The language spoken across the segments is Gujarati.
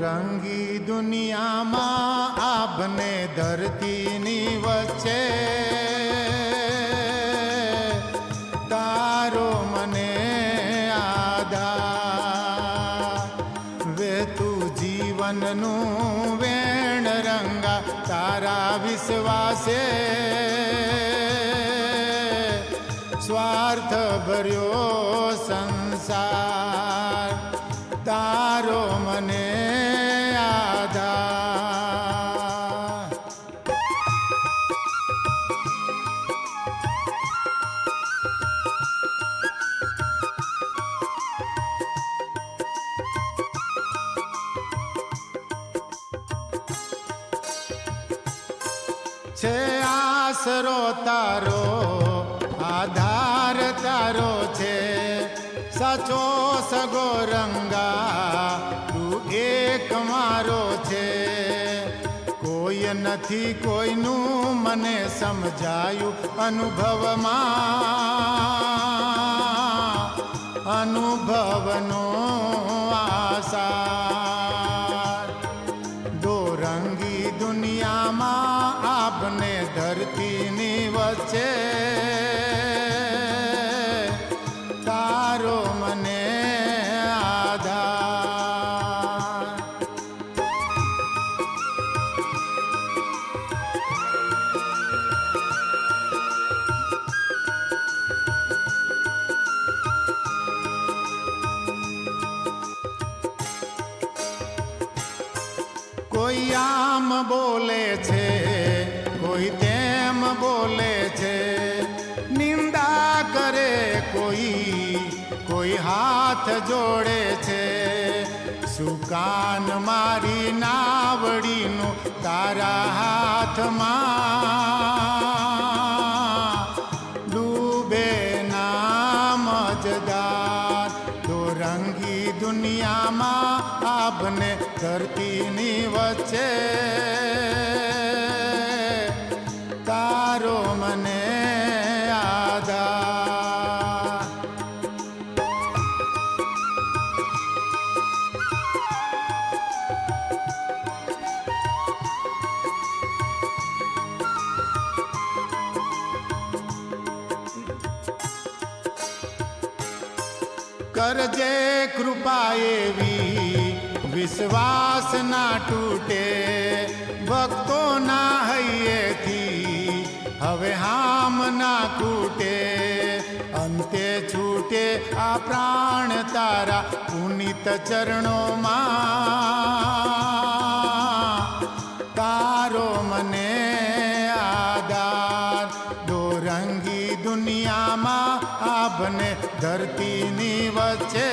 રંગી દુનિયામાં આપને ધરતીની વચ્ચે તારો મને આદા વે તું જીવનનું વેણ રંગા તારા વિશ્વાસે સ્વાર્થ ભર્યો સંસાર. તારો છે આસરો તારો, આધાર તારો છે. સાચો સગો રંગા, તું એક મારો છે. કોઈ નથી કોઈનું મને સમજાયું અનુભવમાં. અનુભવનો આસાર ધરતીની વચ્ચે તારો મને આધાર કોઈ આમ બોલે હાથ જોડે છે. સુકાન મારી નાવડીનું તારા હાથમાં? ડૂબે નામ જદાર તો રંગી દુનિયામાં આપને ધરતીની વચ્ચે. કરજે કૃપા એવી. વિશ્વાસ ના તૂટે ભક્તોના હૈયેથી હવે હામ ના કૂટે અંતે છૂટે આ પ્રાણ તારા પુનિત ચરણોમાં. આપને ધરતીની વચ્ચે.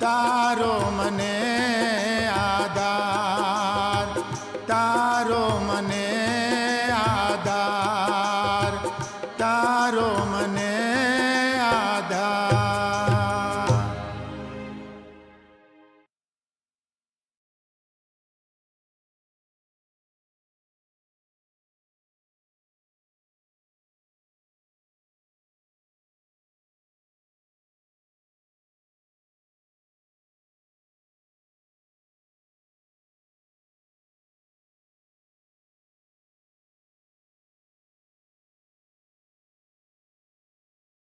તારો મને આધાર તારો મને